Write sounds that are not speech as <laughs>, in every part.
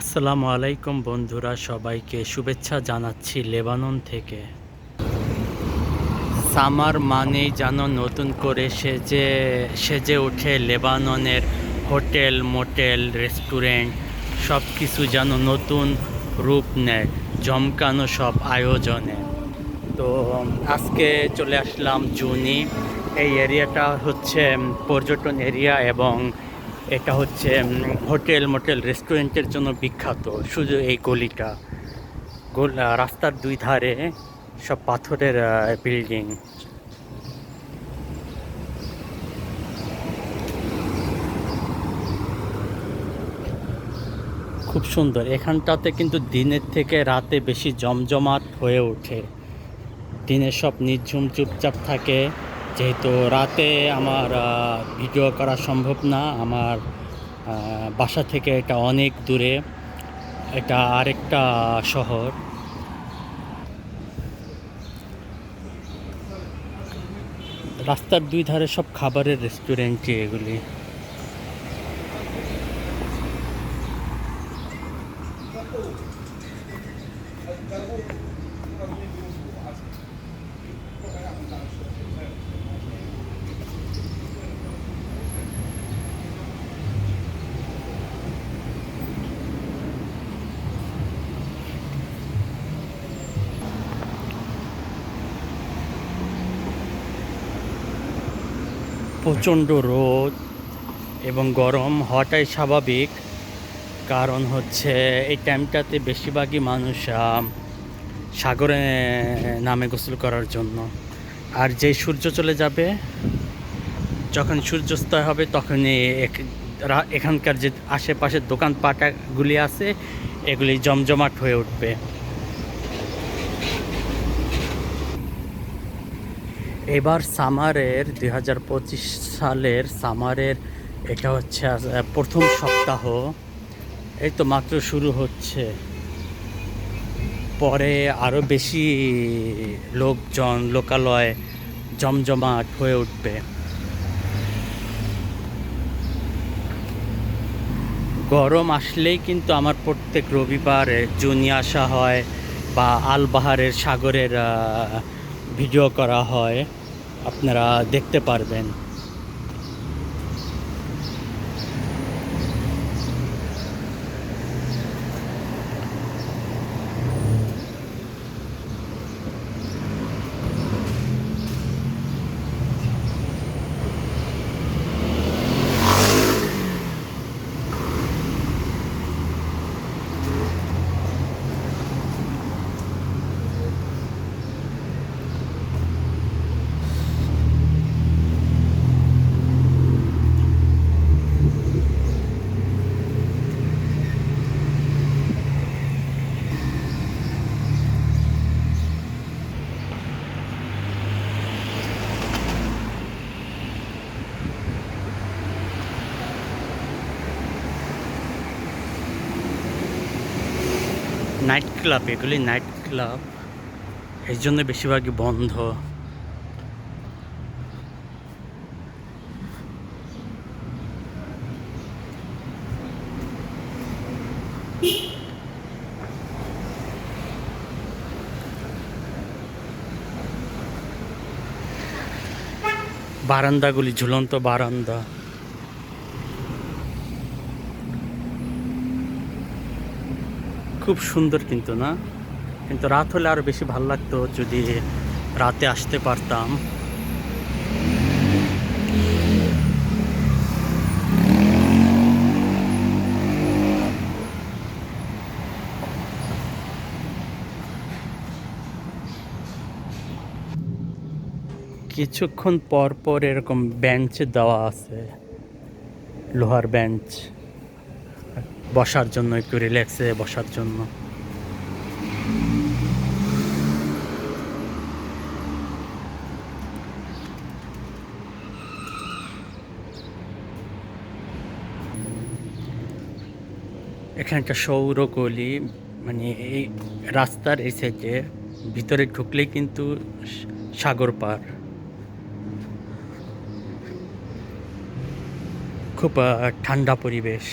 আসসালামু আলাইকুম বন্ধুরা, সবাইকে শুভেচ্ছা জানাচ্ছি লেবানন থেকে। সামার মানেই যেন নতুন করে সেজে সেজে ওঠে লেবাননের হোটেল, মোটেল, রেস্টুরেন্ট সব কিছু যেন নতুন রূপ নেয়, জমকানো সব আয়োজনে। তো, আজকে চলে আসলাম জুনি। এই এরিয়াটা হচ্ছে পর্যটন এরিয়া এবং এটা হচ্ছে হোটেল মোটেল রেস্টুরেন্টের জন্য বিখ্যাত। শুধু এই গলিটা। গোল রাস্তার দুই ধারে সব পাথরের বিল্ডিং। খুব সুন্দর। এখানটাতে কিন্তু দিনের থেকে রাতে বেশি জমজমাট হয়ে ওঠে। দিনে সব নির্ঝুম চুপচাপ থাকে। যেহেতু রাতে আমার ভিডিও করা সম্ভব না, আমার বাসা থেকে এটা অনেক দূরে, এটা আরেকটা শহর। রাস্তার দুই ধারে সব খাবারের রেস্টুরেন্টই এগুলি। প্রচণ্ড রোদ এবং গরম হওয়াটাই স্বাভাবিক। কারণ হচ্ছে এই টাইমটাতে বেশিরভাগই মানুষ সাগরে নামে গোসল করার জন্য। আর যেই সূর্য চলে যাবে, যখন সূর্যাস্ত হবে, তখনই এখানকার যে আশেপাশের দোকানপাটাগুলি আছে, এগুলি জমজমাট হয়ে উঠবে। এবার সামারের দুই হাজার পঁচিশ সালের সামারের এটা হচ্ছে প্রথম সপ্তাহ। এই তো মাত্র শুরু হচ্ছে। পরে আরও বেশি লোকজন, লোকালয় জমজমাট হয়ে উঠবে। গরম আসলেই কিন্তু আমার প্রত্যেক রবিবার জুনি আসা হয় বা আলবাহারের সাগরের ভিডিও করা হয়। আপনারা দেখতে পারবেন। নাইট ক্লাব এগুলি নাইট ক্লাব। এই জন্য বেশিরভাগই বন্ধ। বারান্দাগুলি ঝুলন্ত বারান্দা। খুব সুন্দর কিন্তু না? কিন্তু রাত হলে আরও বেশি ভালো লাগতো যদি রাতে আসতে পারতাম। কিছুক্ষণ পর পর এরকম বেঞ্চ দেওয়া আছে। লোহার বেঞ্চ বসার জন্য, একটু রিল্যাক্সে বসার জন্য। এখানে একটা সৌর গলি মানে এই রাস্তার এই সাইডে ভিতরে ঢুকলেই কিন্তু সাগর পার। খুব ঠান্ডা পরিবেশ।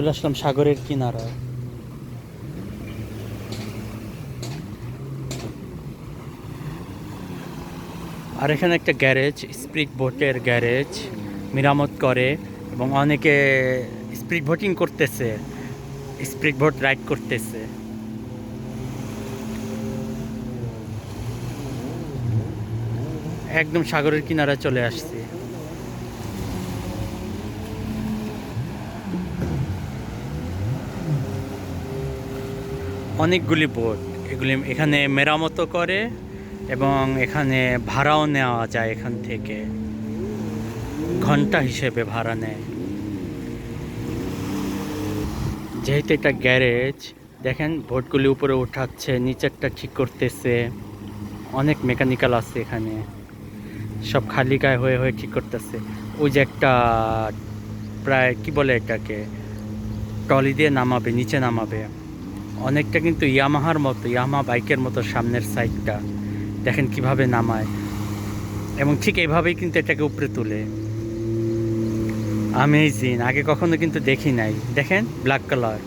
চলে আসলাম সাগরের কিনারায়। আর এখানে একটা গ্যারেজ, স্প্রিট বোটের গ্যারেজ, মেরামত করে এবং অনেকে স্পিড বোটিং করতেছে স্পিড বোট রাইড করতেছে। একদম সাগরের কিনারা চলে আসছি। অনেকগুলি বোট। এগুলি এখানে মেরামতো করে এবং এখানে ভাড়াও নেওয়া যায় এখান থেকে। ঘণ্টা হিসেবে ভাড়া নেয়। যেহেতু এটা গ্যারেজ, দেখেন বোটগুলি উপরে উঠাচ্ছে, নিচেরটা ঠিক করতেছে। অনেক মেকানিক্যাল আছে এখানে। সব খালি গায়ে হয়ে হয়ে ঠিক করতেছে। ওই যে একটা প্রায়, কি বলে এটাকে? টলি দিয়ে নামাবে, নিচে নামাবে। অনেকটা কিন্তু ইয়ামাহার মতো, ইয়ামাহা বাইকের মতো সামনের সাইডটা দেখেন কীভাবে নামায়। এবং ঠিক এইভাবেই কিন্তু এটাকে উপরে তুলে। আমেজিং আগে কখনো কিন্তু দেখি নাই। দেখেন ব্ল্যাক কালার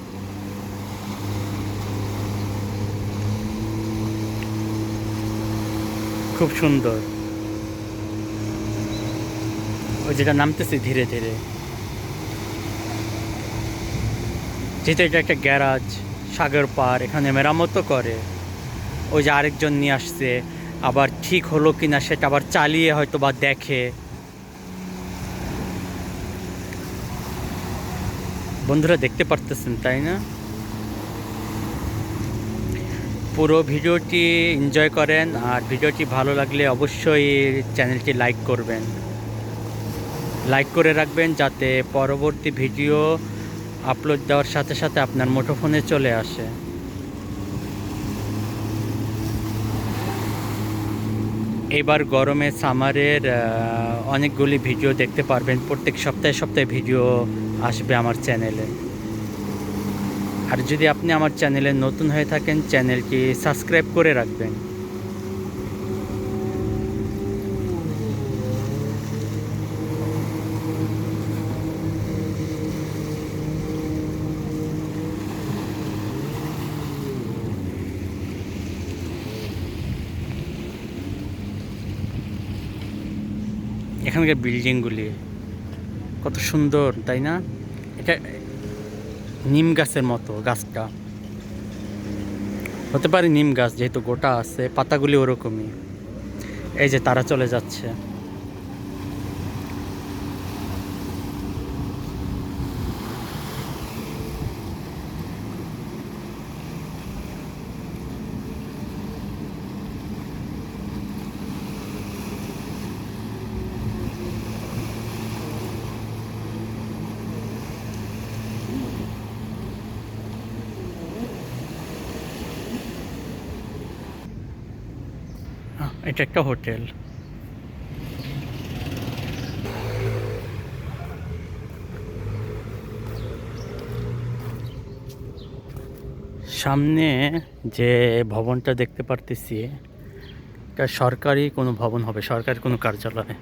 খুব সুন্দর। ওই যেটা নামতেছে ধীরে ধীরে। যেহেতু এটা একটা গ্যারাজ সাগর পার, এখানে মেরামতো করে। ওই যে আরেকজন নিয়ে আসছে, আবার ঠিক হলো কি না সেটা আবার চালিয়ে হয়তো বা দেখে। বন্ধুরা, দেখতে পারতেছেন, তাই না? পুরো ভিডিওটি এনজয় করেন, আর ভিডিওটি ভালো লাগলে অবশ্যই চ্যানেলটি লাইক করবেন। লাইক করে রাখবেন যাতে পরবর্তী ভিডিও আপলোড দেওয়ার সাথে সাথে আপনার মুঠোফোনে চলে আসে। এবার গরমে সামারের অনেকগুলি ভিডিও দেখতে পারবেন। প্রত্যেক সপ্তাহে সপ্তাহে ভিডিও আসবে আমার চ্যানেলে। আর যদি আপনি আমার চ্যানেলে নতুন হয়ে থাকেন, চ্যানেলটি সাবস্ক্রাইব করে রাখবেন। এখানকার বিল্ডিংগুলি কত সুন্দর, তাই না? এটা নিম গাছের মতো গাছটা। হতে পারে নিম গাছ, যেহেতু গোটা আছে, পাতাগুলি ওরকমই। এই যে তারা চলে যাচ্ছে। এটা একটা হোটেল। সামনে যে ভবনটা দেখতে পারতেছি, এটা সরকারি কোনো ভবন হবে, সরকারি কোনো কার্যালয়।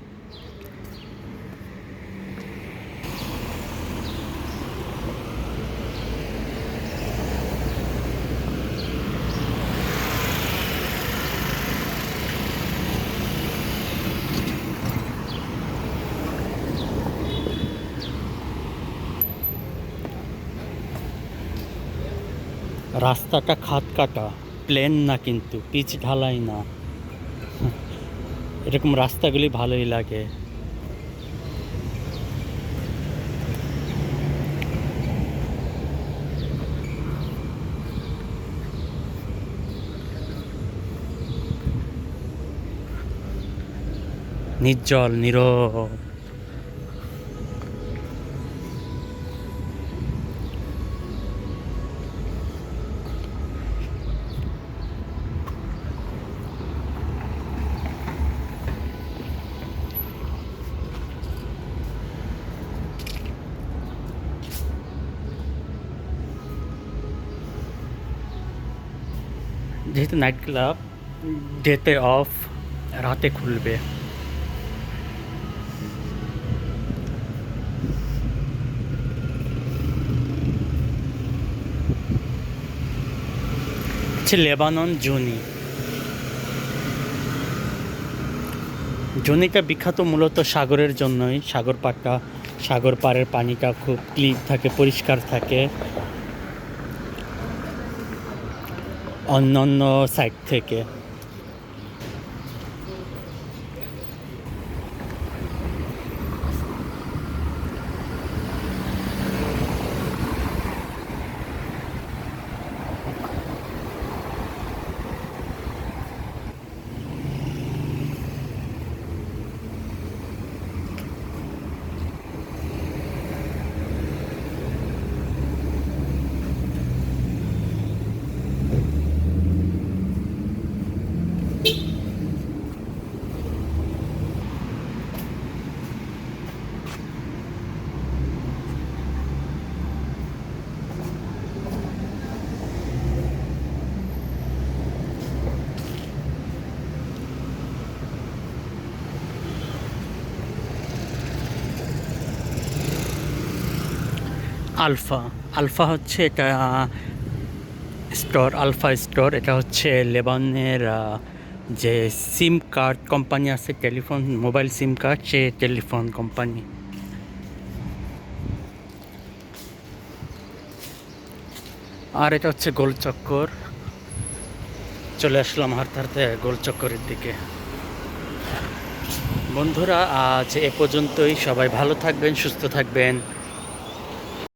রাস্তাটা খাত কাটা প্লেন না কিন্তু, পিচ ঢালাই না। <laughs> এরকম রাস্তাগুলি ভালোই লাগে। নির্জল নীরব যেহেতু নাইট ক্লাব ডেতে অফ রাতে খুলবে। হচ্ছে লেবানন, জুনি। জুনিটা বিখ্যাত মূলত সাগরের জন্যই। সাগর পাটটা সাগর পাড়ের পানিটা খুব ক্লিন থাকে, পরিষ্কার থাকে। অন্য অন্য সাইড থেকে আলফা। আলফা হচ্ছে এটা স্টোর, আলফা স্টোর। এটা হচ্ছে লেবানের যে সিম কার্ড কোম্পানি আছে, টেলিফোন, মোবাইল সিম কার্ড, সে টেলিফোন কোম্পানি। আর এটা হচ্ছে গোলচক্কর চলে আসলাম হারতে হারতে গোলচক্করের দিকে। বন্ধুরা, আজ এ পর্যন্তই। সবাই ভালো থাকবেন, সুস্থ থাকবেন।